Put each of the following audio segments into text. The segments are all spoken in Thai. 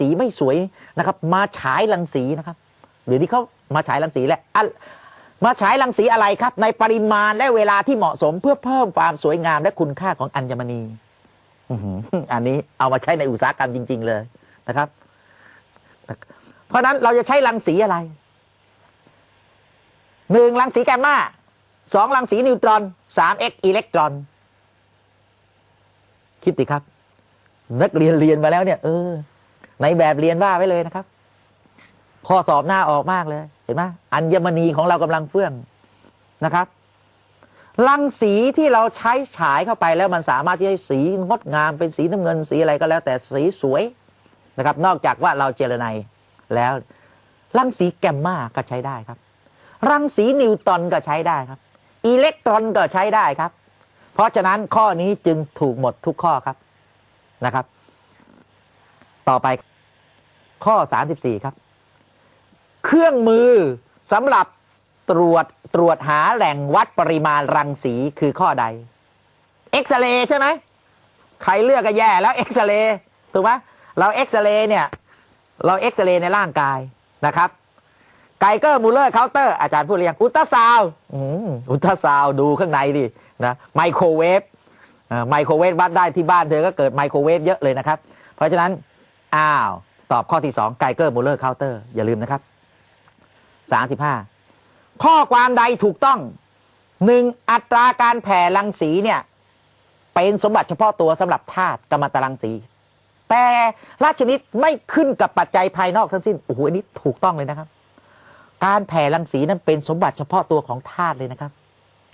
สีไม่สวยนะครับ มาฉายรังสีนะครับ เดี๋ยวนี้เขามาฉายรังสีแล้วอะมาฉายรังสีอะไรครับ ในปริมาณและเวลาที่เหมาะสมเพื่อเพิ่มความสวยงามและคุณค่าของอัญมณีอันนี้เอามาใช้ในอุตสาหกรรมจริง ๆ เลยนะครับ เพราะฉะนั้นเราจะใช้รังสีอะไรหนึ่งรังสีแกมมาสองรังสีนิวตรอนสามเอ็กอิเล็กตรอน คิดดิครับ นักเรียนเรียนมาแล้วเนี่ยเออ ในแบบเรียนว่าไว้เลยนะครับ ข้อสอบหน้าออกมากเลย เห็นไหมอัญมณีของเรากำลังเฟื่องนะครับรังสีที่เราใช้ฉายเข้าไปแล้วมันสามารถที่ให้สีงดงามเป็นสีน้ำเงินสีอะไรก็แล้ว แต่สีสวยนะครับ นอกจากว่าเราเจรไนแล้ว รังสีแกมมาก็ใช้ได้ครับ รังสีนิวตรอนก็ใช้ได้ครับ อิเล็กตรอนก็ใช้ได้ครับ เพราะฉะนั้นข้อนี้จึงถูกหมดทุกข้อครับนะครับ ต่อไป ข้อ 34 ครับ เครื่องมือสำหรับตรวจตรวจหาแหล่งวัดปริมาณรังสีคือข้อใด เอ็กซเรย์ใช่ไหม ใครเลือกก็แย่แล้วเอ็กซเรย์ถูกไหมเราเอ็กซเรย์เนี่ย เราเอ็กซเรย์ในร่างกายนะครับ ไกเกอร์มูลเลอร์เคาน์เตอร์อาจารย์พูดเรียงอุลตราซาวด์อืมอุลตราซาวด์ดูข้างในดินะไมโครเวฟไมโครเวฟวัดได้ที่บ้านเธอก็เกิดไมโครเวฟเยอะเลยนะครับ เพราะฉะนั้น อ้าว ตอบข้อที่สองไกเกอร์มูลเลอร์เคาน์เตอร์อย่าลืมนะครับสามสิบห้าข้อความใดถูกต้องหนึ่งอัตราการแผ่รังสีเนี่ย เป็นสมบัติเฉพาะตัวสำหรับธาตุกัมมันตรังสี แต่ราชนิดไม่ขึ้นกับปัจจัยภายนอกทั้งสิ้นโอ้โหอันนี้ถูกต้องเลยนะครับ การแผ่รังสีนั้นเป็นสมบัติเฉพาะตัวของธาตุเลยนะครับ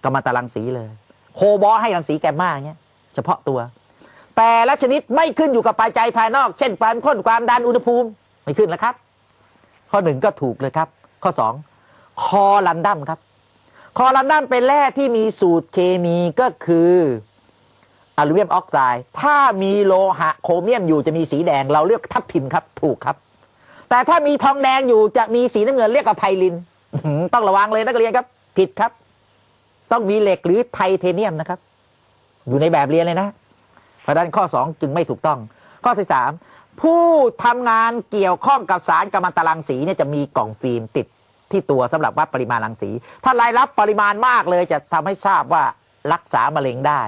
กัมมันตรังสีเลย โคบอลให้รังสีแกมมาเงี้ย เฉพาะตัว แต่ละชนิดไม่ขึ้นอยู่กับปัจจัยภายนอก เช่น ความข้นความดันอุณหภูมิไม่ขึ้นแล้วครับ ข้อหนึ่งก็ถูกเลยครับ ข้อสองคอลันดัมครับ คอลันดัมเป็นแร่ที่มีสูตรเคมีก็คืออลูมิเนียมออกไซด์ถ้ามีโลหะโครเมียมอยู่จะมีสีแดง เราเลือกทับทิมครับ ถูกครับ แต่ถ้ามีทองแดงอยู่จะมีสีน้ำเงินเรียกว่าไพลินต้องระวังเลยนักเรียนครับ ผิดครับ ต้องมีเหล็กหรือไทเทเนียมนะครับ อยู่ในแบบเรียนเลยนะ ราะฉะนั้นข้อ 2 จึงไม่ถูกต้อง ข้อที่ 3 ผู้ทำงานเกี่ยวข้องกับสารกัมมันตรังสีเนี่ยจะมีกล่องฟิล์มติดที่ตัวสำหรับวัดปริมาณรังสี ถ้ารายรับปริมาณมากเลยจะทำให้ทราบว่ารักษามะเร็งได้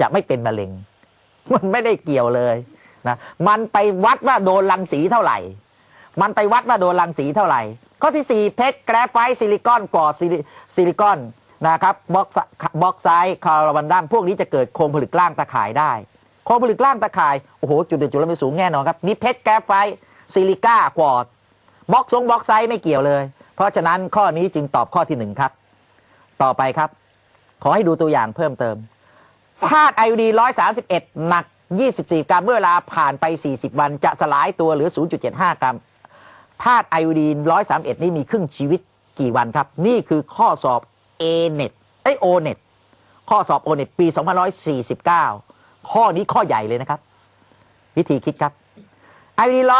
จะไม่เป็นมะเร็ง มันไม่ได้เกี่ยวเลยนะมันไปวัดว่าโดนรังสีเท่าไหร่ มันไปวัดว่าโดนรังสีเท่าไหร่ ข้อที่4เพชรแกรไฟต์ซิลิคอนกรอซิลิซิลิคอน นะครับบ็อกบ็อกไซด์คาร์วันดัมพวกนี้จะเกิดโครงผลึกล่างตะข่ายได้ โครงผลึกล่างตะข่ายโอ้โหจุดเด่นจุดละไม่สูงแน่นอนครับนี่เพชรแกรไฟซิลิก้ากรอดบ็อกซงบ็อกไซด์ไม่เกี่ยวเลย เพราะฉะนั้นข้อนี้จึงตอบข้อที่หนึ่งครับ ต่อไปครับ ขอให้ดูตัวอย่างเพิ่มเติมธาตุไอโอดีน131หนัก24กรัมเมื่อเวลาผ่านไป40วันจะสลายตัวเหลือ0.75กรัมธาตุไอโอดีน131นี่มีครึ่งชีวิตกี่วันครับ นี่คือข้อสอบ A net ไอโอ net ข้อสอบ O net ปี2549 ข้อนี้ข้อใหญ่เลยนะครับ วิธีคิดครับไอโอดีน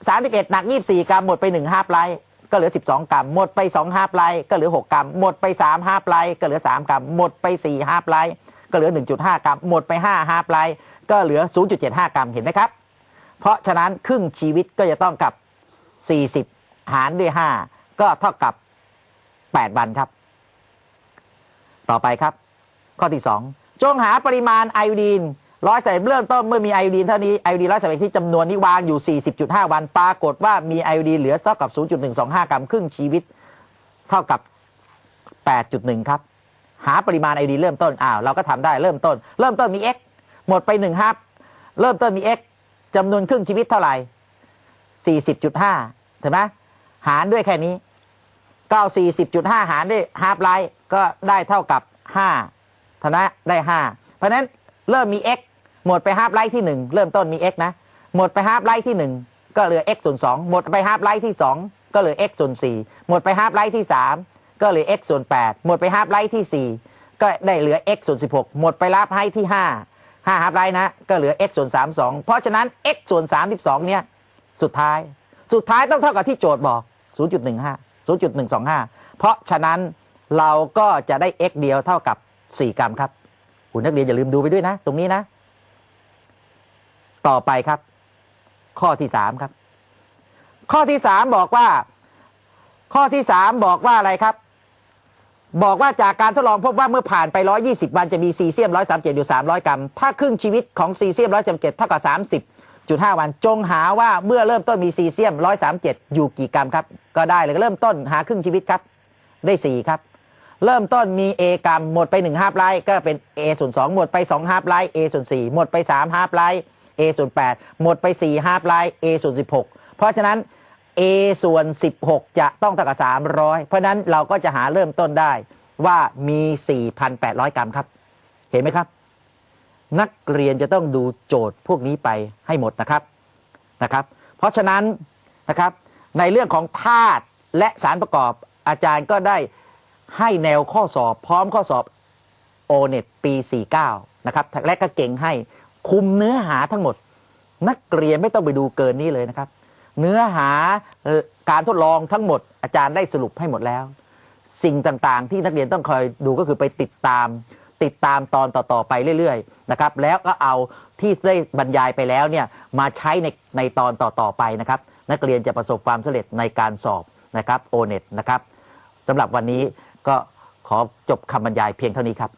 131 หนัก 24 กรัมหมดไป1ฮาร์ปไลท์ก็เหลือ 12 กรัม หมดไป2ฮาร์ปไลท์ก็เหลือ 6 กรัม หมดไป3ฮาร์ปไลท์ก็เหลือ 3 กรัม หมดไป4ฮาร์ปไลท์ก็เหลือ 1.5 กรัม หมดไป5ฮาร์ปไลท์ก็เหลือ 0.75 กรัมเห็นไหมครับ เพราะฉะนั้นครึ่งชีวิตก็จะต้องกับ 40 หารด้วย 5 ก็เท่ากับ 8 วันครับ ต่อไปครับ ข้อที่ 2 จงหาปริมาณไอโอดีนร้อยใส่เริ่มต้นเมื่อมีไอโอดีนเท่านี้ไอโอดีนร้อยใส่ที่จำนวนนี้วางอยู่ 40.5 วัน ปรากฏว่ามีไอโอดีนเหลือเท่ากับ 0.125 กรัมครึ่งชีวิต เท่ากับ 8.1 ครับ หาปริมาณไอโอดีนเริ่มต้นอ้าวเราก็ทำได้เริ่มต้น เริ่มต้นมี x หมดไป1ฮับเริ่มต้นมี x จำนวนครึ่งชีวิตเท่าไหร่ 40.5 ถูกไหมหารด้วยแค่นี้ ก็เอา40.5หารด้วยฮาร์ปไลท์ก็ได้เท่ากับ5เท่านั้นได้5เพราะฉะนั้นเริ่มมี x หมดไปฮาร์ปไลท์ที่1เริ่มต้นมี x นะ หมดไปฮาร์ปไลท์ที่1ก็เหลือ x ส่วน2หมดไปฮาร์ปไลท์ที่2ก็เหลือ x ส่วน4หมดไปฮาร์ปไลท์ที่3ก็เหลือ x ส่วน8หมดไปฮาร์ปไลท์ที่4ก็ได้เหลือ x ส่วน16หกหมดไปฮาร์ปไลท์ที่5 5ฮาร์ปไลท์นะ ก็เหลือ x ส่วน32เพราะฉะนั้น x ส่วน32เนี่ยสุดท้าย สุดท้ายต้องเท่ากับที่โจทย์บอก0.15 0.125 เพราะฉะนั้นเราก็จะได้ x เดียวเท่ากับ 4 กรัมครับคุณนักเรียนอย่าลืมดูไปด้วยนะ ตรงนี้นะ ต่อไปครับ ข้อที่สามครับ ข้อที่สามบอกว่า ข้อที่สามบอกว่าอะไรครับ บอกว่าจากการทดลองพบว่าเมื่อผ่านไป 120 วันจะมีซีเซียม 137 อยู่ 300 กรัม ถ้าครึ่งชีวิตของซีเซียม 137 เท่ากับ 30.5วัน จงหาว่าเมื่อเริ่มต้นมีซีเซียม 137 อยู่กี่กรัมครับ ก็ได้เลยเริ่มต้นหาครึ่งชีวิตครับ ได้ 4 ครับ เริ่มต้นมี A กรัมหมดไป1ฮาร์ปไลท์ก็เป็น A ส่วน2หมดไป2ฮาร์ปไลท์ A ส่วน4หมดไป3ฮาร์ปไลท์ A ส่วน8หมดไป4ฮาร์ปไลท์ A ส่วน16 เพราะฉะนั้น A ส่วน 16 จะต้องเท่ากับ 300 เพราะฉะนั้นเราก็จะหาเริ่มต้นได้ว่ามี 4,800 กรัมครับ เห็นไหมครับ นักเรียนจะต้องดูโจทย์พวกนี้ไปให้หมดนะครับนะครับ เพราะฉะนั้นนะครับในเรื่องของธาตุและสารประกอบอาจารย์ก็ได้ให้แนวข้อสอบ พร้อมข้อสอบโอเน็ตปี 49 นะครับและก็เก่งให้คุมเนื้อหาทั้งหมด นักเรียนไม่ต้องไปดูเกินนี้เลยนะครับ เนื้อหาการทดลองทั้งหมด อาจารย์ได้สรุปให้หมดแล้ว สิ่งต่างๆ ที่นักเรียนต้องคอยดูก็คือไปติดตาม ติดตามตอนต่อๆไปเรื่อยๆนะครับแล้วก็เอาที่ได้บรรยายไปแล้วเนี่ยมาใช้ในในตอนต่อๆไปนะครับนักเรียนจะประสบความสำเร็จในการสอบนะครับโอเน็ตนะครับสำหรับวันนี้ก็ขอจบคำบรรยายเพียงเท่านี้ครับ